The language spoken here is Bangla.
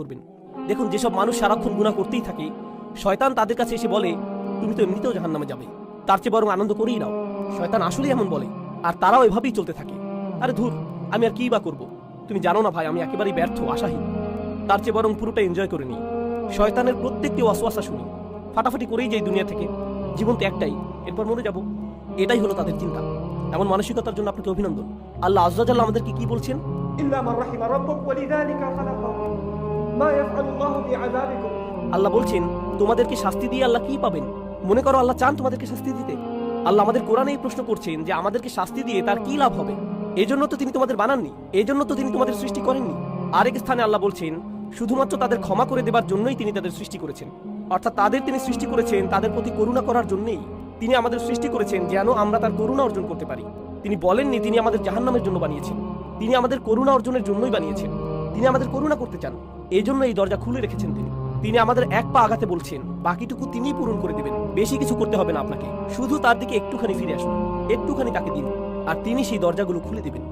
করবেন। দেখুন, যেসব মানুষ সারাক্ষণ গুণা করতেই থাকে, শয়তান তাদের কাছে এসে বলে, তুমি তো এমনিতেও জাহান নামে যাবে। তার চেয়ে বরং আনন্দ করেই নাও। শয়তান আসলেই এমন বলে, আর তারাও এভাবেই চলতে থাকে। আরে ধুর, আমি আর কী বা করব? তুমি জানো না ভাই, আমি একেবারেই ব্যর্থ, আশাহীন। তার চেয়ে বরং পুরোটা এনজয় করে নিই। শয়তানের প্রত্যেককে অশোয়াশা শুনি। ফাটাফাটি করেই যাই দুনিয়া থেকে জীবন তো একটাই, এরপর মনে যাব। এটাই হলো তাদের চিন্তা। এমন মানসিকতার জন্য আপনাকে অভিনন্দন। আল্লাহ আজাল আমাদেরকে কি বলছেন? ইল্লা আল্লাহ বলছেন তোমাদেরকে শাস্তি দিয়ে আল্লাহ কি পাবেন? মনে করো আল্লাহ চান তোমাদেরকে শাস্তি দিতে। আল্লাহ আমাদের কোরআনে এই প্রশ্ন করছেন যে আমাদেরকে শাস্তি দিয়ে তার কি লাভ হবে? এই জন্য তো তিনি তোমাদের বানাননি এই জন্য তো তিনি তোমাদের সৃষ্টি করেননি। আরেক স্থানে আল্লাহ বলছেন, শুধুমাত্র তাদের ক্ষমা করে দেবার জন্যই তিনি তাদের সৃষ্টি করেছেন। অর্থাৎ তাদের তিনি সৃষ্টি করেছেন তাদের প্রতি করুণা করার জন্যই। তিনি আমাদের সৃষ্টি করেছেন যেন আমরা তার করুণা অর্জন করতে পারি। তিনি বলেননি তিনি আমাদের জাহান্নামের জন্য বানিয়েছেন। তিনি আমাদের করুণা অর্জনের জন্যই বানিয়েছেন। তিনি আমাদের করুণা করতে চান। এই জন্য এই দরজা খুলে রেখেছেন তিনি। তিনি আমাদের এক পা আগাতে বলছেন, বাকিটুকু তিনিই পূরণ করে দেবেন, বেশি কিছু করতে হবে না আপনাকে। শুধু তার দিকে একটুখানি ফিরে আসুন, একটুখানি তাকে দিন, আর তিনি সেই দরজাগুলো খুলে দিবেন।